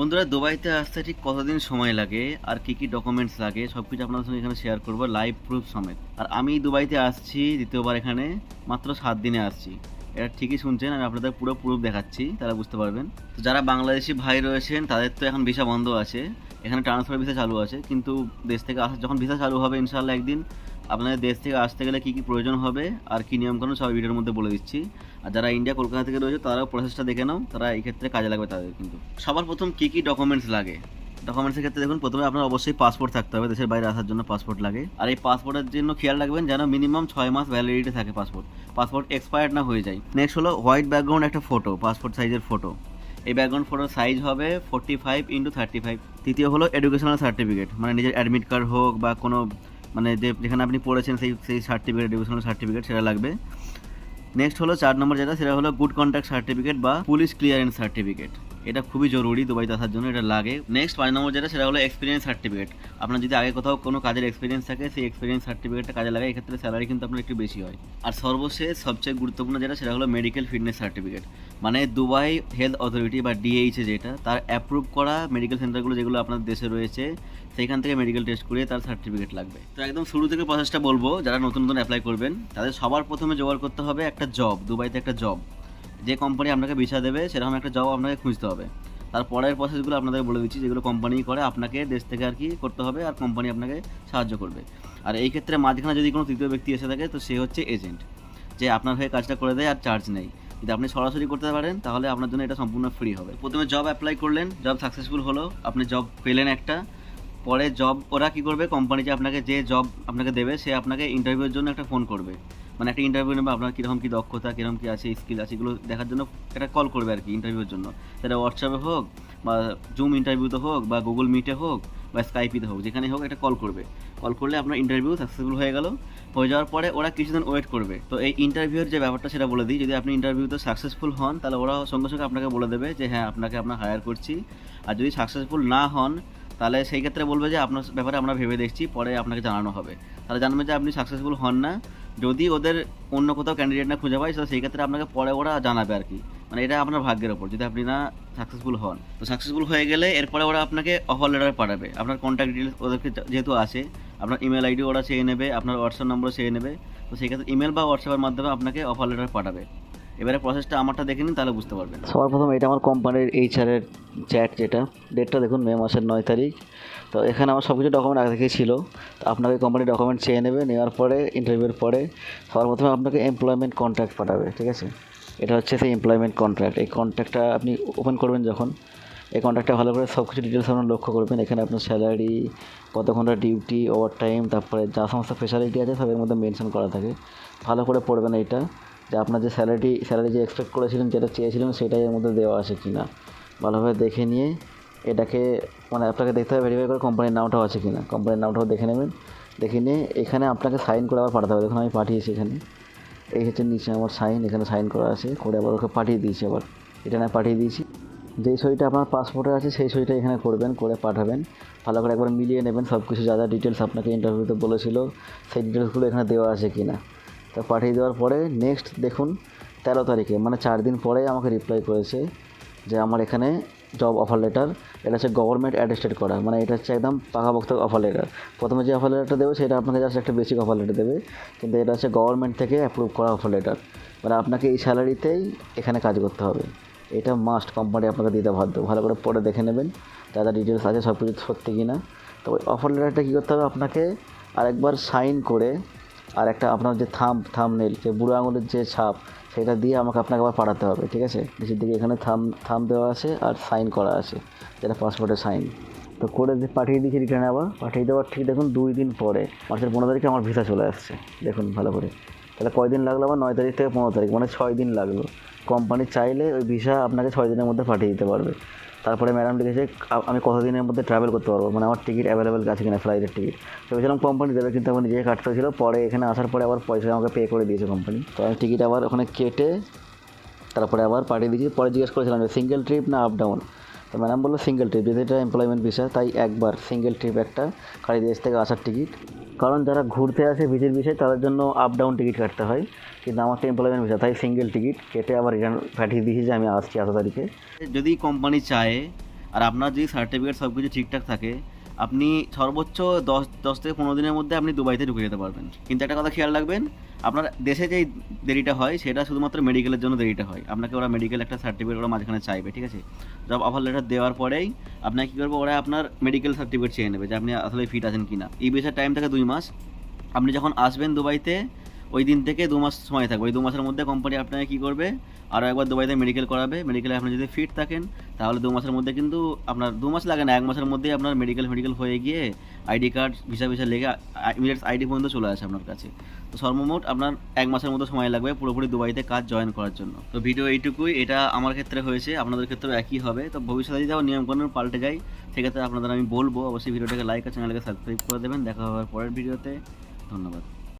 বন্ধুরা, দুবাইতে আসতে ঠিক কতদিন সময় লাগে? আর কি কি ডকুমেন্টস লাগে? সব কিছু আপনাদের সঙ্গে এখানে শেয়ার করব লাইভ প্রুফ সমেত। আর আমি দুবাইতে আসছি দ্বিতীয়বার এখানে, মাত্র সাত দিনে আসছি। এটা ঠিকই শুনছেন, আমি আপনাদের পুরো প্রুফ দেখাচ্ছি, তারা বুঝতে পারবেন। তো যারা বাংলাদেশি ভাই রয়েছেন, তাদের তো এখন ভিসা বন্ধ আছে। এখানে ট্রান্সফার ভিসা চালু আছে, কিন্তু দেশ থেকে আসা যখন ভিসা চালু হবে ইনশাল্লাহ একদিন আপনাদের দেশ থেকে আসতে গেলে কী কী প্রয়োজন হবে আর কী নিয়মকানুন সব ভিডিওর মধ্যে বলে দিচ্ছি। আর যারা ইন্ডিয়া, কলকাতা থেকে রয়েছে, তারাও প্রসেসটা দেখে নাও। তারা এই ক্ষেত্রে কাজে লাগবে তাদের কিন্তু। সবার প্রথম কী কী ডকুমেন্টস লাগে? ডকুমেন্টসের ক্ষেত্রে দেখুন, প্রথমে আপনার অবশ্যই পাসপোর্ট থাকতে হবে, দেশের বাইরে আসার জন্য পাসপোর্ট লাগে। আর এই পাসপোর্টের জন্য খেয়াল রাখবেন যেন মিনিমাম ছয় মাস ভ্যালিডিটি থাকে পাসপোর্ট পাসপোর্ট এক্সপায়ার্ড না হয়ে যায়। নেক্সট হলো হোয়াইট ব্যাকগ্রাউন্ড একটা ফটো পাসপোর্ট সাইজের ফটো এই ব্যাকগ্রাউন্ড ফটোর সাইজ হবে forty five into thirty five তৃতীয় হলো এডুকেশনাল সার্টিফিকেট মানে নিজের অ্যাডমিট কার্ড হোক বা কোনো মানে যে যেখানে আপনি পড়েছেন সেই সেই সার্টিফিকেট এডুকেশনাল সার্টিফিকেট সেটা লাগবে। নেক্সট হলো চার নম্বর যেটা, সেটা হলো গুড কন্ট্যাক্ট সার্টিফিকেট বা পুলিশ ক্লিয়ারেন্স সার্টিফিকেট এটা খুবই জরুরি দুবাইতে আসার জন্য, এটা লাগে। নেক্সট পাঁচ নম্বর যেটা, সেটা হলো এক্সপিরিয়েন্স সার্টিফিকেট আপনার যদি আগে কোথাও কোনো কাজের এক্সপিরিয়েন্স থাকে, সেই এক্সপিরিয়েন্স সার্টিফিকেটটা কাজে লাগে এক্ষেত্রে স্যালারি কিন্তু আপনার একটু বেশি হয়। আর সর্বশেষ, সবচেয়ে গুরুত্বপূর্ণ যেটা, সেটা হলো মেডিকেল ফিটনেস সার্টিফিকেট মানে দুবাই হেলথ অথরিটি বা ডিএইচে যেটা, তার অ্যাপ্রুভ করা মেডিকেল সেন্টারগুলো যেগুলো আপনার দেশে রয়েছে, সেইখান থেকে মেডিকেল টেস্ট করিয়ে তার সার্টিফিকেট লাগবে। তো একদম শুরু থেকে প্রসেসটা বলব, যারা নতুন নতুন অ্যাপ্লাই করবেন, তাদের সবার প্রথমে জোগাড় করতে হবে একটা জব দুবাইতে একটা জব যে কোম্পানি আপনাকে ভিসা দেবে, সেরকম একটা জব আপনাকে খুঁজতে হবে। তার পরের প্রসেসগুলো আপনাদের বলে দিচ্ছি, যেগুলো কোম্পানি করে আপনাকে দেশ থেকে আর কি করতে হবে আর কোম্পানি আপনাকে সাহায্য করবে। আর এই ক্ষেত্রে মাঝখানে যদি কোনো তৃতীয় ব্যক্তি এসে থাকে, তো সে হচ্ছে এজেন্ট যে আপনার হয়ে কাজটা করে দেয় আর চার্জ নেই। যদি আপনি সরাসরি করতে পারেন, তাহলে আপনার জন্য এটা সম্পূর্ণ ফ্রি হবে। প্রথমে জব অ্যাপ্লাই করলেন জব সাকসেসফুল হলো, আপনি জব পেলেন একটা। পরে জব ওরা কী করবে কোম্পানি যে আপনাকে যে জব আপনাকে দেবে, সে আপনাকে ইন্টারভিউর জন্য একটা ফোন করবে। মানে একটা ইন্টারভিউ নেবে, আপনার কীরকম কী দক্ষতা, কীরকম কী আছে স্কিল আছে, এগুলো দেখার জন্য একটা কল করবে আর কি ইন্টারভিউর জন্য। সেটা হোয়াটসঅ্যাপে হোক বা জুম ইন্টারভিউতে হোক বা গুগল মিটে হোক বা স্কাইপিতে হোক যেখানে হোক একটা কল করবে। কল করলে আপনার ইন্টারভিউ সাকসেসফুল হয়ে গেল। হয়ে যাওয়ার পরে ওরা কিছুদিন ওয়েট করবে। তো এই ইন্টারভিউর যে ব্যাপারটা সেটা বলে দিই, যদি আপনি ইন্টারভিউতে সাকসেসফুল হন, তাহলে ওরা সঙ্গে সঙ্গে আপনাকে বলে দেবে যে হ্যাঁ আপনাকে আমরা হায়ার করছি। আর যদি সাকসেসফুল না হন, তাহলে সেই ক্ষেত্রে বলবে যে, আপনার ব্যাপারে আমরা ভেবে দেখছি, পরে আপনাকে জানানো হবে। তাহলে জানবে যে, আপনি সাকসেসফুল হন না। যদি ওদের অন্য কোথাও ক্যান্ডিডেট না খুঁজে পায় সেই ক্ষেত্রে আপনাকে পরে ওরা জানাবে আর কি। মানে এটা আপনার ভাগ্যের ওপর যদি আপনি না সাকসেসফুল হন। তো সাকসেসফুল হয়ে গেলে এরপরে ওরা আপনাকে অফার লেটার পাঠাবে। আপনার কন্ট্যাক্ট ডিটেলস ওদেরকে যেহেতু আছে, আপনার ইমেল আইডি ওরা চেয়ে নেবে, আপনার হোয়াটসঅ্যাপ নম্বর চেয়ে নেবে। তো সেই ক্ষেত্রে ইমেল বা হোয়াটসঅ্যাপের মাধ্যমে আপনাকে অফার লেটার পাঠাবে। এবারে প্রসেসটা আমারটা দেখে নিন, তাহলে বুঝতে পারবেন। সবার প্রথম এটা আমার কোম্পানির এইচআরের চ্যাট যেটা। ডেটটা দেখুন, মে মাসের নয় তারিখ। তো এখানে আমার সব কিছু ডকুমেন্ট আগে থেকেই ছিল। তো আপনাকে কোম্পানির ডকুমেন্ট চেয়ে নেবে, নেওয়ার পরে ইন্টারভিউর পরে, সবার প্রথমে আপনাকে এমপ্লয়মেন্ট কন্ট্রাক্ট পাঠাবে, ঠিক আছে? এটা হচ্ছে সেই এমপ্লয়মেন্ট কন্ট্রাক্ট এই কন্ট্রাক্টটা আপনি ওপেন করবেন যখন। এই কন্ট্রাক্টটা ভালো করে সব কিছু ডিটেলস আপনার লক্ষ্য করবেন। এখানে আপনার স্যালারি কত ঘণ্টা ডিউটি ওভার টাইম তারপরে যা সমস্ত ফেসিলিটি আছে সবের মধ্যে মেনশন করা থাকে। ভালো করে পড়বেন এইটা। যে আপনার যে স্যালারি স্যালারি যে এক্সপেক্ট করেছিলেন, যেটা চেয়েছিলেন, সেটাই এর মধ্যে দেওয়া আছে কি না ভালোভাবে দেখে নিয়ে এটাকে মানে আপনাকে দেখতে হবে ভেরিফাই করে কোম্পানির নামটাও আছে কি না কোম্পানির নামটাও দেখে নেবেন। দেখে নিয়ে এখানে আপনাকে সাইন করে আবার পাঠাতে হবে। দেখুন, আমি পাঠিয়েছি এখানে। এই হচ্ছে নিচে আমার সাইন এখানে সাইন করা আছে। করে আবার ওকে পাঠিয়ে দিয়েছি আবার। এটা না পাঠিয়ে দিয়েছি। যেই সইটা আপনার পাসপোর্টে আছে, সেই সইটা এখানে করবেন, করে পাঠাবেন। ভালো করে একবার মিলিয়ে নেবেন। সব কিছু যা যা ডিটেলস আপনাকে ইন্টারভিউতে বলেছিল, সেই ডিটেলসগুলো এখানে দেওয়া আছে কি না তো পাঠিয়ে দেওয়ার পরে নেক্সট দেখুন তেরো তারিখে মানে চার দিন পরে আমাকে রিপ্লাই করেছে যে আমার এখানে জব অফার লেটার এটা হচ্ছে গভর্নমেন্ট অ্যাটেস্টেড করা মানে এটা হচ্ছে একদম পাকাপোক্ত অফার লেটার প্রথমে যে অফার লেটারটা দেবে সেটা আপনাকে জাস্ট একটা বেসিক অফার লেটার দেবে, কিন্তু এটা হচ্ছে গভর্নমেন্ট থেকে অ্যাপ্রুভ করা অফার লেটার মানে আপনাকে এই স্যালারিতেই এখানে কাজ করতে হবে। এটা মাস্ট কোম্পানি আপনাকে দিতে বাধ্য। ভালো করে পরে দেখে নেবেন, যা ডিটেলস আছে সব কিছু সত্যি কি না তো ওই অফার লেটারটা কী করতে হবে? আপনাকে আরেকবার সাইন করে আর একটা আপনার যে থাম থাম নেল যে বুড়ো আঙুলের যে ছাপ, সেটা দিয়ে আমাকে আপনাকে আবার পাঠাতে হবে, ঠিক আছে? নিচের দিকে এখানে থাম থাম দেওয়া আছে আর সাইন করা আছে, যেটা পাসপোর্টের সাইন তো করে পাঠিয়ে দিয়েছি রিটার্নে আবার, পাঠিয়ে দেওয়ার ঠিক দেখুন দুই দিন পরে মাসের পনেরো তারিখে আমার ভিসা চলে আসছে, দেখুন ভালো করে। তাহলে কয়দিন লাগল আবার? নয় তারিখ থেকে পনেরো তারিখ মানে ছয় দিন লাগল। কোম্পানি চাইলে ওই ভিসা আপনাকে ছয় দিনের মধ্যে পাঠিয়ে দিতে পারবে। তারপরে ম্যাডাম আ- আমি কতদিনের মধ্যে ট্রাভেল করতে পারব? মানে আমার টিকিট অ্যাভেলেবেল আছে কিনা ফ্লাইটের টিকিট তো ভেবেছিলাম কোম্পানি দেবে, কিন্তু আমার নিজে কাটতে হয়েছিল। পরে এখানে আসার পরে আবার পয়সা আমাকে পে করে দিয়েছে কোম্পানি তো আমি টিকিট আবার ওখানে কেটে তারপরে আবার পাঠিয়ে দিয়েছি। পরে জিজ্ঞেস করেছিলাম যে সিঙ্গেল ট্রিপ না আপ ডাউন তো ম্যাডাম বলল সিঙ্গেল ট্রিপ যেহেতু এটা এমপ্লয়মেন্ট ভিসা তাই একবার সিঙ্গেল ট্রিপ একটা খালি দেশ থেকে আসার টিকিট কারণ যারা ঘুরতে আসে ভিজিট বিষয়ে তাদের জন্য আপ ডাউন টিকিট কাটতে হয়। কিন্তু আমার তো এমপ্লয়মেন্ট ভিসা তাই সিঙ্গেল টিকিট কেটে আবার রিটার্ন পাঠিয়ে দিয়েছি যে আমি আসছি এত তারিখে। যদি কোম্পানি চায়, আর আপনার যদি সার্টিফিকেট সব কিছু ঠিকঠাক থাকে আপনি সর্বোচ্চ দশ দশ থেকে পনেরো দিনের মধ্যে আপনি দুবাইতে ঢুকে যেতে পারবেন। কিন্তু একটা কথা খেয়াল রাখবেন, আপনার দেশে যেই দেরিটা হয়, সেটা শুধুমাত্র মেডিকেলের জন্য দেরিটা হয়। আপনাকে ওরা মেডিকেল একটা সার্টিফিকেট ওরা মাঝখানে চাইবে, ঠিক আছে? জব অফার লেটার দেওয়ার পরেই আপনাকে কী করবে, ওরা আপনার মেডিকেল সার্টিফিকেট চেয়ে নেবে যে আপনি আসলে ফিট আছেন কি না এই বিষয়ে টাইম থাকে দুই মাস। আপনি যখন আসবেন দুবাইতে ওই দিন থেকে দু মাস সময় থাকবে। ওই দু মাসের মধ্যে কোম্পানি আপনাকে কী করবে? আরও একবার দুবাইতে মেডিকেল করাবে। মেডিকেলে আপনি যদি ফিট থাকেন, তাহলে দু মাসের মধ্যে কিন্তু আপনার, দু মাস লাগে না, এক মাসের মধ্যেই আপনার মেডিকেল মেডিকেল হয়ে গিয়ে আইডি কার্ড ভিসা ভিসা লেগে ইমিডিয়েট আইডি পর্যন্ত চলে আসে আপনার কাছে। তো সর্বমোট আপনার এক মাসের মতো সময় লাগবে পুরোপুরি দুবাইতে কাজ জয়েন করার জন্য। তো ভিডিও এইটুকুই, এটা আমার ক্ষেত্রে হয়েছে, আপনাদের ক্ষেত্রেও একই হবে। তো ভবিষ্যতে যদি আবার নিয়মকানুন পাল্টে যায়, সেক্ষেত্রে আপনাদের আমি বলব, অবশ্যই ভিডিওটাকে লাইক আর চ্যানেলকে সাবস্ক্রাইব করে দেবেন। দেখা হবে পরের ভিডিওতে ধন্যবাদ।